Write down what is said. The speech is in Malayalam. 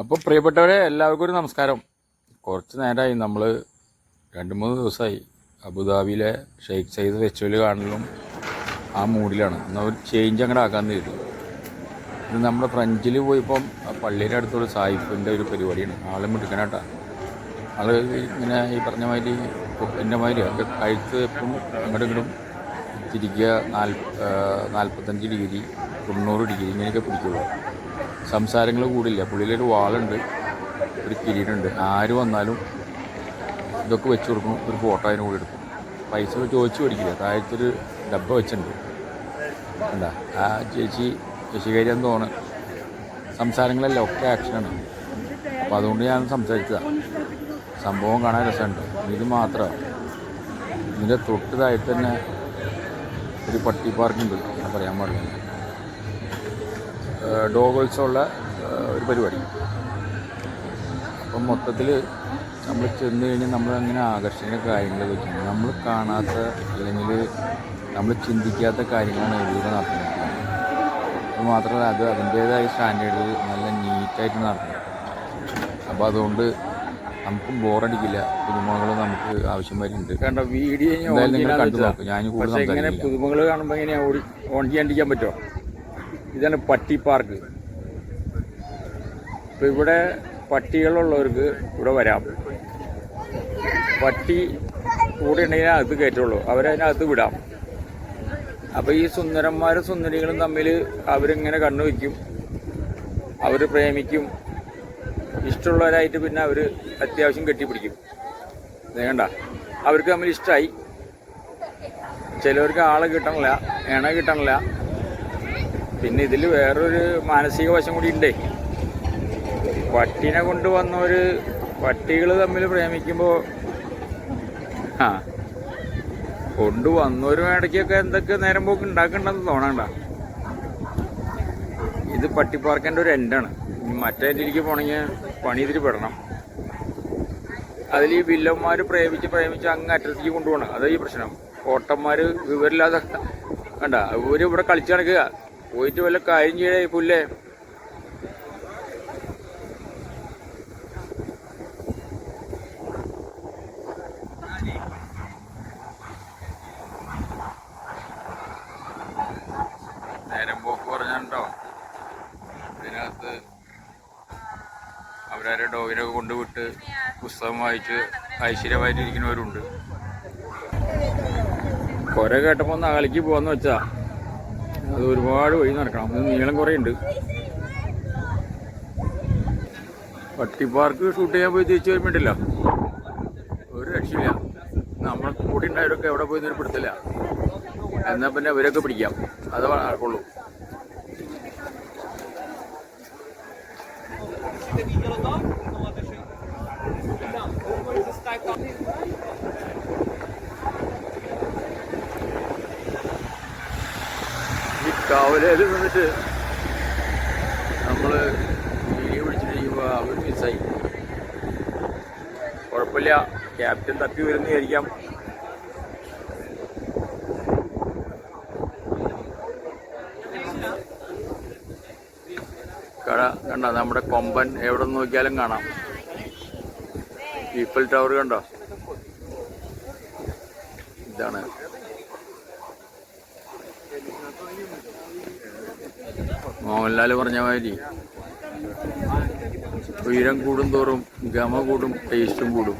അപ്പോൾ പ്രിയപ്പെട്ടവരെ എല്ലാവർക്കും ഒരു നമസ്കാരം. കുറച്ച് നേരമായി നമ്മൾ രണ്ട് മൂന്ന് ദിവസമായി അബുദാബിയിലെ ഷെയ്ഖ് സയ്യിദ് ഫെസ്റ്റിവൽ കാണലും ആ മൂഡിലാണ് എന്നാൽ ഒരു ചേഞ്ച് അങ്ങോട്ട് ആക്കാൻ കരുതി ഇത് നമ്മുടെ ഫ്രഞ്ചിൽ പോയിപ്പം പള്ളിയുടെ അടുത്തുള്ള സായിഫിന്റെ ഒരു പരിപാടിയാണ്. ആളെ മിടുക്കനാട്ടാ. ആൾ ഇങ്ങനെ ഈ പറഞ്ഞ മാതിരി എന്റെ മാതിരി അത് കഴുത്ത് എപ്പം അങ്ങോട്ടും ഇങ്ങോട്ടും തിരിക്കുക. നാൽ നാൽപ്പത്തഞ്ച് ഡിഗ്രി തൊണ്ണൂറ് ഡിഗ്രി ഇങ്ങനെയൊക്കെ പിടിക്കുള്ളൂ. സംസാരങ്ങൾ കൂടില്ല. പുള്ളിയിലൊരു വാളുണ്ട്. ഒരു കിരീടുണ്ട് ആര് വന്നാലും ഇതൊക്കെ വെച്ച് കൊടുക്കും. ഒരു ഫോട്ടോ അതിന് കൂടി എടുക്കും. പൈസ ചോദിച്ചു മേടിക്കില്ല. താഴത്തൊരു ഡബ്ബ വെച്ചിട്ടുണ്ട്. എന്താ ആ ചേച്ചി ശശികാരിയെന്ന് തോന്നുന്നു. സംസാരങ്ങളെല്ലാം ഒക്കെ ആക്ഷനാണ്. അപ്പോൾ അതുകൊണ്ട് ഞാൻ സംസാരിച്ചതാണ് സംഭവം കാണാൻ രസമുണ്ട്. ഇത് മാത്രമാണ് ഇതിന്റെ തൊട്ട് താഴെ തന്നെ ഒരു പട്ടി പാർക്കുണ്ട്. ഞാൻ പറയാൻ പാടില്ല. ഡോഗോത്സവമുള്ള ഒരു പരിപാടി. അപ്പം മൊത്തത്തിൽ നമ്മൾ ചെന്ന് കഴിഞ്ഞാൽ നമ്മൾ അങ്ങനെ ആകർഷണീയ കാര്യങ്ങൾ വെച്ചാൽ നമ്മൾ കാണാത്ത അല്ലെങ്കിൽ നമ്മൾ ചിന്തിക്കാത്ത കാര്യങ്ങളാണ് ഇവിടെ നടത്തുന്നത്. അത് മാത്രമല്ല അത് അതിന്റേതായ സ്റ്റാൻഡേർഡിൽ നല്ല നീറ്റായിട്ട് നടത്തുന്നത് അപ്പോൾ അതുകൊണ്ട് നമുക്കും ബോറടിക്കില്ല. പുതുമകൾ നമുക്ക് ആവശ്യം വരുന്നുണ്ട് കണ്ട വീഡിയോ കണ്ടു നോക്കും. ഞാൻ കൂടുതൽ പുതുമകൾ കാണുമ്പോൾ എങ്ങനെയാണ് ഓടി ഓൺ ചെയ്യാണ്ടിരിക്കാൻ പറ്റുമോ ഇതാണ് പട്ടി പാർക്ക്. ഇപ്പൊ ഇവിടെ പട്ടികളുള്ളവർക്ക് ഇവിടെ വരാം. പട്ടി കൂടെ ഉണ്ടെങ്കിൽ അകത്ത് കയറ്റുള്ളൂ. അവരതിനകത്ത് വിടാം. അപ്പൊ ഈ സുന്ദരന്മാരും സുന്ദരികളും തമ്മിൽ അവരിങ്ങനെ കണ്ണു വയ്ക്കും. അവർ പ്രേമിക്കും. ഇഷ്ടമുള്ളവരായിട്ട് പിന്നെ അവർ അത്യാവശ്യം കെട്ടിപ്പിടിക്കും. വേണ്ട അവർക്ക് തമ്മിൽ ഇഷ്ടമായി ചിലവർക്ക് ആളെ കിട്ടണില്ല ഇണ കിട്ടണില്ല. പിന്നെ ഇതിൽ വേറൊരു മാനസിക വശം കൂടി ഉണ്ടേ പട്ടിനെ കൊണ്ടുവന്നവര് പട്ടികൾ തമ്മിൽ പ്രേമിക്കുമ്പോൾ ആ കൊണ്ടുവന്നവരും ഇടയ്ക്കൊക്കെ എന്തൊക്കെ നേരം പോക്ക് ഉണ്ടാക്കണ്ടെന്ന് തോന്നണ്ട. ഇത് പട്ടിപ്പാർക്കേണ്ട ഒരു എൻഡാണ്. മറ്റേ എൻഡിലേക്ക് പോണെങ്കിൽ പണി ഇതിൽ പെടണം. അതിൽ ഈ വില്ലന്മാർ പ്രേമിച്ച് പ്രേമിച്ച് അങ്ങ് അറ്റത്തേക്ക് കൊണ്ടുപോകണം അതാ ഈ പ്രശ്നം. കോട്ടന്മാർ വിവരമില്ലാതെ കണ്ട ഇവർ ഇവിടെ കളിച്ചു നടക്കുക. പോയിട്ട് വല്ല കാര്യം ചെയ്യണേ പുല്ലേ? നേരം പോക്ക് പറഞ്ഞോ ഇതിനകത്ത് അവരാരെ ഡോഗിനൊക്കെ കൊണ്ടുവിട്ട് പുസ്തകം വായിച്ച് ഐശ്വര്യമായിട്ടിരിക്കുന്നവരുണ്ട്. കുര കേട്ടപ്പോൾ ഒന്ന് അകലിക്ക് പോകാന്ന് വെച്ചാ അത് ഒരുപാട് വഴി നടക്കണം. അത് നീളം കുറേ ഉണ്ട് പട്ടിപ്പാർക്ക് ഷൂട്ട് ചെയ്യാൻ പോയി തിരിച്ചു വരുമ്പോണ്ടില്ല. ഒരു രക്ഷയില്ല. നമ്മൾ കൂടി ഉണ്ടായവരൊക്കെ എവിടെ പോയി പിടുത്തില്ല എന്നാൽ പിന്നെ അവരൊക്കെ പിടിക്കാം. അത് നടക്കുള്ളൂ. ഈ കാവലയിൽ നിന്നിട്ട് നമ്മൾ വീഡിയോ പിടിച്ചിട്ടിരിക്കുമ്പോൾ അവർ മിസ്സായി കുഴപ്പമില്ല ക്യാപ്റ്റൻ തപ്പി വരുന്നതായിരിക്കാം കട കണ്ട? നമ്മുടെ കൊമ്പൻ എവിടെ നോക്കിയാലും കാണാം. ഈഫൽ ടവർ കണ്ടോ? ഇതാണ്. മോഹൻലാൽ പറഞ്ഞ മാതിരി ഉയരം കൂടും തോറും ഗമ കൂടും ടേസ്റ്റും കൂടും.